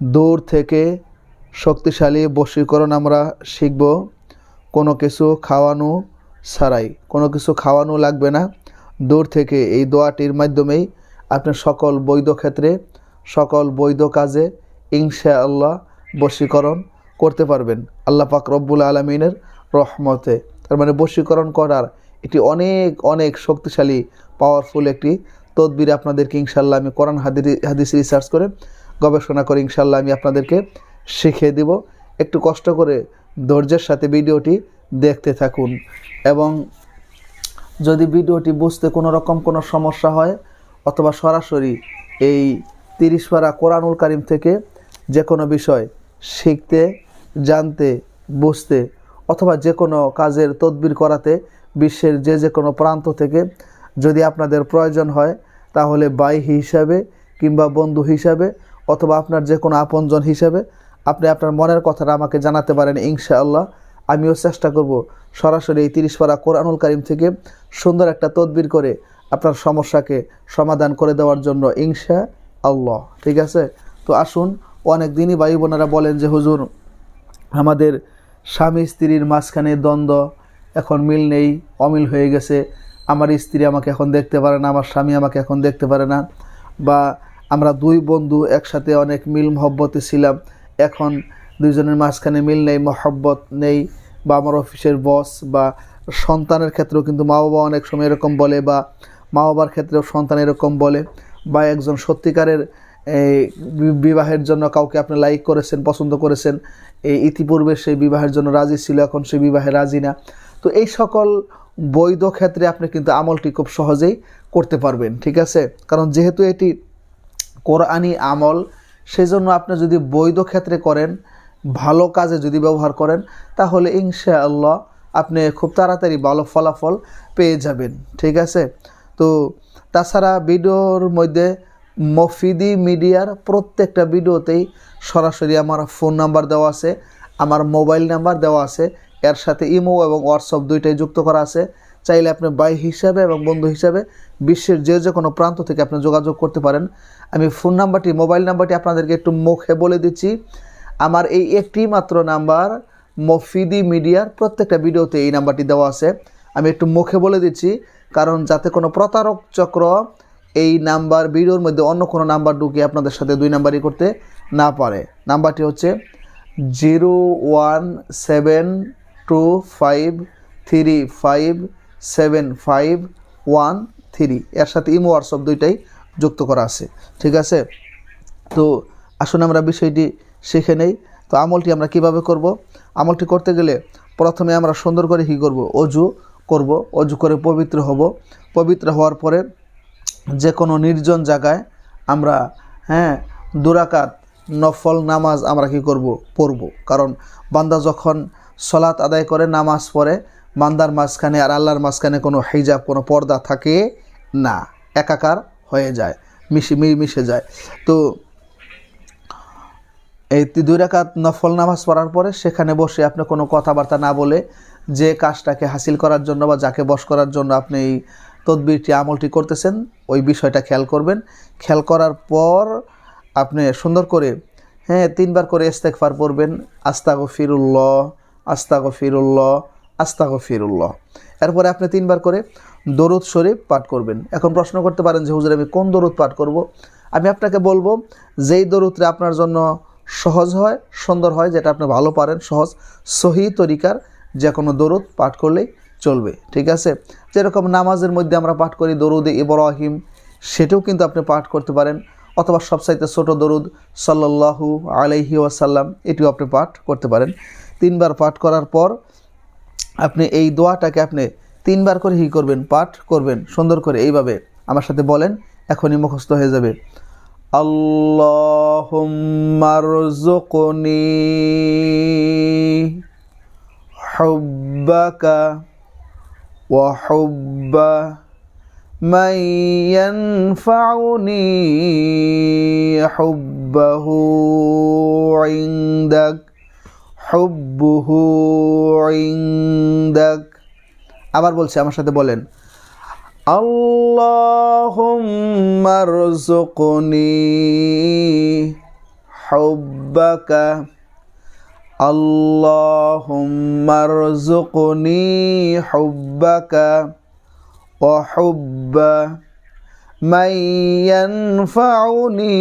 দূর থেকে শক্তিশালী বশীকরণ আমরা শিখব। কোনো কিছু খাওয়ানো ছাড়াই, কোনো কিছু খাওয়ানো লাগবে না। দূর থেকে এই দোয়াটির মাধ্যমেই আপনি সকল বৈধ ক্ষেত্রে, সকল বৈধ কাজে ইনশা আল্লাহ বশীকরণ করতে পারবেন। আল্লাহ পাক রব্বুল আলমিনের রহমতে। তার মানে বশীকরণ করার এটি অনেক অনেক শক্তিশালী পাওয়ারফুল একটি তদবির আপনাদেরকে ইনশাল্লাহ আমি কোরআন হাদিস হাদিস রিসার্চ করে গবেষণা করে ইনশাল্লাহ আমি আপনাদেরকে শিখিয়ে দিব। একটু কষ্ট করে ধৈর্যের সাথে ভিডিওটি দেখতে থাকুন এবং যদি ভিডিওটি বুঝতে কোনো রকম কোনো সমস্যা হয় অথবা সরাসরি এই তিরিশ পারা কোরআনুল কারিম থেকে যে কোনো বিষয় শিখতে, জানতে, বুঝতে অথবা যে কোনো কাজের তদবির করাতে বিশ্বের যে যে কোনো প্রান্ত থেকে যদি আপনাদের প্রয়োজন হয় তাহলে বাই হিসাবে কিংবা বন্ধু হিসাবে অথবা আপনার যে কোনো আপনজন হিসেবে আপনি আপনার মনের কথাটা আমাকে জানাতে পারেন, ইনশাআল্লাহ। আমিও চেষ্টা করব সরাসরি এই তিরিশ পারা কোরআনুল কারিম থেকে সুন্দর একটা তদবির করে আপনার সমস্যাকে সমাধান করে দেওয়ার জন্য ইংশা আল্লাহ ঠিক আছে? তো আসুন, অনেক দিনই ভাই বোনেরা বলেন যে, হুজুর, আমাদের স্বামী স্ত্রীর মাঝখানে দ্বন্দ্ব, এখন মিল নেই, অমিল হয়ে গেছে। আমার স্ত্রী আমাকে এখন দেখতে পারে না, আমার স্বামী আমাকে এখন দেখতে পারে না। বা আমরা দুই বন্ধু একসাথে অনেক মিল মহব্বতে ছিলাম। এখন দুইজনের মাঝখানে মিল নেই, মহব্বত নেই বা আমার অফিসের বস বা সন্তানের ক্ষেত্রেও কিন্তু মা বাবা অনেক সময় এরকম বলে বা মা বাবার ক্ষেত্রেও সন্তান এরকম বলে বা একজন সত্যিকারের, এই বিবাহের জন্য কাউকে আপনি লাইক করেছেন, পছন্দ করেছেন, এই ইতিপূর্বে সেই বিবাহের জন্য রাজি ছিল, এখন সেই বিবাহে রাজি না। তো এই সকল বৈধ ক্ষেত্রে আপনি কিন্তু আমলটি খুব সহজেই করতে পারবেন, ঠিক আছে? কারণ যেহেতু এটি কোরআনি আমল, সেজন্য আপনি যদি বৈধ ক্ষেত্রে করেন, ভালো কাজে যদি ব্যবহার করেন, তাহলে ইনশাআল্লাহ আপনি খুব তাড়াতাড়ি ভালো ফলাফল পেয়ে যাবেন, ঠিক আছে? তো তাছাড়া ভিডিওর মধ্যে মফিদি মিডিয়ার প্রত্যেকটা ভিডিওতেই সরাসরি আমার ফোন নাম্বার দেওয়া আছে, আমার মোবাইল নাম্বার দেওয়া আছে, এর সাথে ইমো এবং হোয়াটসঅ্যাপ দুইটাই যুক্ত করা আছে। চাইলে আপনি বাই হিসাবে এবং বন্ধু হিসাবে বিশ্বের যে যে কোনো প্রান্ত থেকে আপনি যোগাযোগ করতে পারেন। আমি ফোন নাম্বারটি, মোবাইল নাম্বারটি আপনাদেরকে একটু মুখে বলে দিচ্ছি। আমার এই একটি মাত্র নাম্বার, মফিদি মিডিয়ার প্রত্যেকটা ভিডিওতে এই নাম্বারটি দেওয়া আছে। আমি একটু মুখে বলে দিচ্ছি, কারণ যাতে কোনো প্রতারক চক্র এই নাম্বার, ভিডিওর মধ্যে অন্য কোনো নাম্বার ঢুকিয়ে আপনাদের সাথে দুই নাম্বারই করতে না পারে। নাম্বারটি হচ্ছে zero one seven two five three five seven five one three এর সাথে ইমো হোয়াটসঅ্যাপ দুইটাই যুক্ত করা আছে। ঠিক আছে? তো আসুন আমরা বিষয়টি শিখে নেই। তো আমলটি আমরা কীভাবে করব? আমলটি করতে গেলে প্রথমে আমরা সুন্দর করে কী করব? অজু করব। অজু করে পবিত্র হব। পবিত্র হওয়ার পরে যে কোনো নির্জন জায়গায় আমরা হ্যাঁ দুরাকাত নফল নামাজ আমরা কি করব? পড়ব। কারণ বান্দা যখন সলাৎ আদায় করে নামাজ পড়ে বান্দার মাঝখানে আর আল্লাহর মাঝখানে কোনো হিজাব, কোনো পর্দা থাকে না। একাকার হয়ে যায়, মিশে মিশে যায়। তো এই দুই রাকাত নফল নামাজ পড়ার পরে সেখানে বসে আপনি কোনো কথাবার্তা না বলে যে কাজটাকে হাসিল করার জন্য বা যাকে বশ করার জন্য আপনি এই তদবিরটি, আমলটি করতেছেন, ওই বিষয়টা খেয়াল করবেন। খেয়াল করার পর আপনি সুন্দর করে হ্যাঁ তিনবার করে ইস্তেকফার পড়বেন। আস্তাগ ফিরুল্লাহ আস্তাগ ফিরুল্লাহ আস্তাগ ফিরুল্লাহ এরপরে আপনি তিনবার করে দরুদ শরীফ পাঠ করবেন। এখন প্রশ্ন করতে পারেন যে, হুজুর, আমি কোন দরুদ পাঠ করব? আমি আপনাকে বলব, যেই দরুদটা আপনার জন্য সহজ হয়, সুন্দর হয়, যেটা আপনি ভালো পারেন, সহজ, সহি তরিকার যে কোনো দরুদ পাঠ করলেই চলবে। ঠিক আছে? যেরকম নামাজের মধ্যে আমরা পাঠ করি, দরুদ ইব্রাহিম, সেটাও কিন্তু আপনি পাঠ করতে পারেন। অথবা সবসাইতে ছোট দরুদ সাল্লাল্লাহু আলাইহি ওয়াসাল্লাম, এটিও আপনি পাঠ করতে পারেন। তিনবার পাঠ করার পর আপনি এই দোয়াটাকে আপনি তিনবার করে হি করবেন পাঠ করবেন সুন্দর করে এইভাবে আমার সাথে বলেন এখনই মুখস্থ হয়ে যাবে اللهم ارزقني حبك وحب من ينفعني حبه عندك হুব্বুহু ইন্দাক। আবার বলছি, আমার সাথে বলেন, আল্লাহুম্মা রযুকনি হুব্বাকা, আল্লাহুম্মা রযুকনি হুব্বাকা, ওয়া হুব্বা মান ইয়ানফাউনি।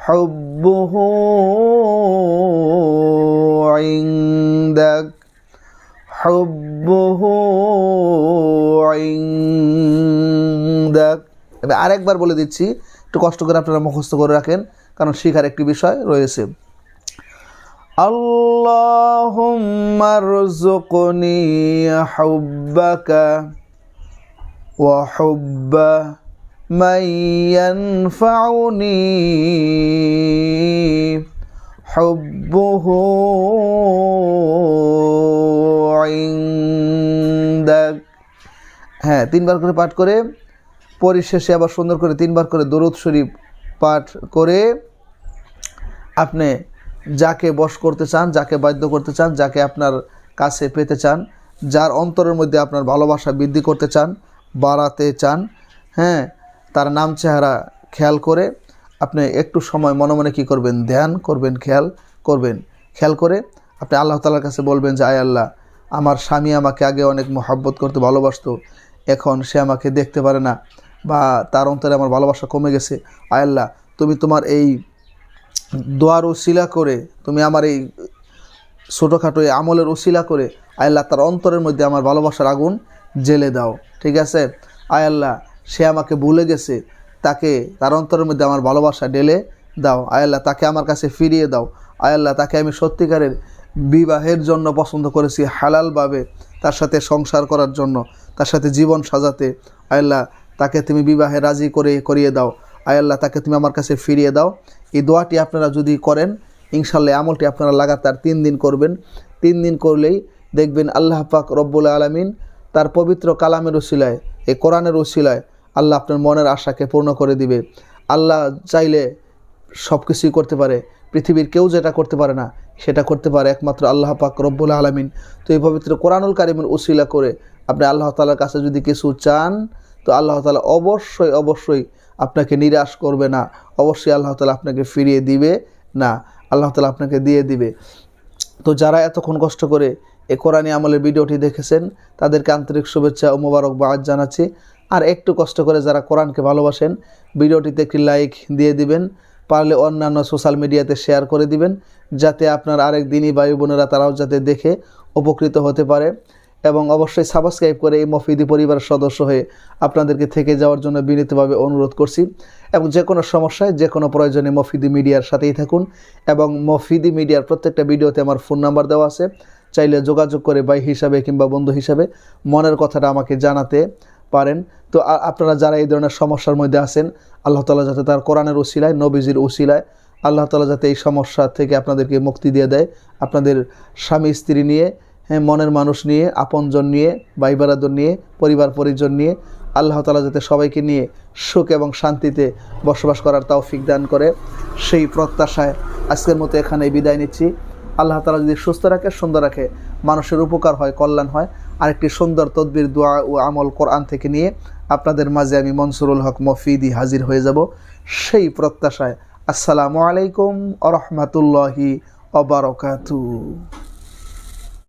حبه عندك حبه عندك এবার আরেকবার বলে দিচ্ছি একটু কষ্ট করে আপনারা মুখস্থ করে রাখেন কারণ শেখার একটি বিষয় রয়েছে اللهم ارزقني حبك وحب من ينفعني حبه عندك হ্যাঁ তিনবার করে পাঠ করে পরিশেষে আবার সুন্দর করে তিনবার করে দরুদ শরীফ পাঠ করে আপনি যাকে বশ করতে চান যাকে বাধ্য করতে চান যাকে আপনার কাছে পেতে চান যার অন্তরের মধ্যে আপনার ভালোবাসা বৃদ্ধি করতে চান বাড়াতে চান হ্যাঁ তার নাম চেহারা খেয়াল করে আপনি একটু সময় মনে মনে কী করবেন? ধ্যান করবেন, খেয়াল করবেন। খেয়াল করে আপনি আল্লাহ তালার কাছে বলবেন যে, আয় আল্লাহ, আমার স্বামী আমাকে আগে অনেক মহাব্বত করতে ভালোবাসতো। এখন সে আমাকে দেখতে পারে না বা তার অন্তরে আমার ভালোবাসা কমে গেছে। আয় আল্লাহ, তুমি তোমার এই দোয়ার ওসিলা করে, তুমি আমার এই ছোটোখাটো এই আমলের ওসিলা করে, আয় আল্লাহ, তার অন্তরের মধ্যে আমার ভালোবাসার আগুন জেলে দাও। ঠিক আছে? আয় আল্লাহ সে আমাকে ভুলে গেছে, তাকে তার অন্তরের মধ্যে আমার ভালোবাসা ঢেলে দাও। আয় আল্লাহ, তাকে আমার কাছে ফিরিয়ে দাও। আয় আল্লাহ, তাকে আমি সত্যিকারের বিবাহের জন্য পছন্দ করেছি হালালভাবে, তার সাথে সংসার করার জন্য, তার সাথে জীবন সাজাতে। আয় আল্লাহ, তাকে তুমি বিবাহে রাজি করে, করিয়ে দাও। আয় আল্লাহ, তাকে তুমি আমার কাছে ফিরিয়ে দাও। এই দোয়াটি আপনারা যদি করেন, ইনশাল্লাহ আমলটি আপনারা লাগাতার তিন দিন করবেন। তিন দিন করলেই দেখবেন আল্লাহ পাক রব্বুল আলমিন তার পবিত্র কালামের ওসিলায় এই কোরআনের ওসিলায় আল্লাহ আপনার মনের আশাকে পূর্ণ করে দিবে। আল্লাহ চাইলে সব কিছুই করতে পারে। পৃথিবীর কেউ যেটা করতে পারে না, সেটা করতে পারে একমাত্র আল্লাহ পাক রব্বুল আলমিন। তো এই পবিত্র কোরআনুল কারিমের ওসিলা করে আপনি আল্লাহ তালার কাছে যদি কিছু চান, তো আল্লাহ তালা অবশ্যই অবশ্যই আপনাকে নিরাশ করবে না। অবশ্যই আল্লাহ তালা আপনাকে ফিরিয়ে দিবে না। আল্লাহ তালা আপনাকে দিয়ে দিবে। তো যারা এতক্ষণ কষ্ট করে এ কোরআনী আমলের ভিডিওটি দেখেছেন, তাদেরকে আন্তরিক শুভেচ্ছা ও মোবারক বাদ জানাচ্ছি। আর একটু কষ্ট করে যারা কোরআনকে ভালোবাসেন, ভিডিওটিতে একটি লাইক দিয়ে দিবেন, পারলে অন্যান্য সোশ্যাল মিডিয়াতে শেয়ার করে দিবেন, যাতে আপনার আরেক দিনই ভাই বোনেরা তারাও যাতে দেখে উপকৃত হতে পারে। এবং অবশ্যই সাবস্ক্রাইব করে এই মফিদি পরিবারের সদস্য হয়ে আপনাদেরকে থেকে যাওয়ার জন্য বিনীতভাবে অনুরোধ করছি। এবং যে কোনো সমস্যায়, যে কোনো প্রয়োজনে মফিদি মিডিয়ার সাথেই থাকুন। এবং মফিদি মিডিয়ার প্রত্যেকটা ভিডিওতে আমার ফোন নাম্বার দেওয়া আছে। চাইলে যোগাযোগ করে বাই হিসাবে কিংবা বন্ধু হিসাবে মনের কথাটা আমাকে জানাতে পারেন। তো আপনারা যারা এই ধরনের সমস্যার মধ্যে আছেন, আল্লাহ তালা যাতে তার কোরআনের ওসিলায়, নবীজির ওসিলায়, আল্লাহ তালা যাতে এই সমস্যা থেকে আপনাদেরকে মুক্তি দিয়ে দেয়। আপনাদের স্বামী, স্ত্রী নিয়ে হ্যাঁ মনের মানুষ নিয়ে, আপনজন নিয়ে, ভাই বারাদর নিয়ে, পরিবার, পরিজন নিয়ে আল্লাহ তালা যাতে সবাইকে নিয়ে সুখ এবং শান্তিতে বসবাস করার তৌফিক দান করে। সেই প্রত্যাশায় আজকের মতো এখানে বিদায় নিচ্ছি। আল্লাহ তালা যদি সুস্থ রাখে, সুন্দর রাখে, মানুষের উপকার হয়, কল্যাণ হয়, আরেকটি সুন্দর তদবির, দোয়া ও আমল কোরআন থেকে নিয়ে আপনাদের মাঝে আমি মনসুরুল হক মফিদি হাজির হয়ে যাব। সেই প্রত্যাশায় আসসালামু আলাইকুম আ রহমতুল্লাহি অবরকাতু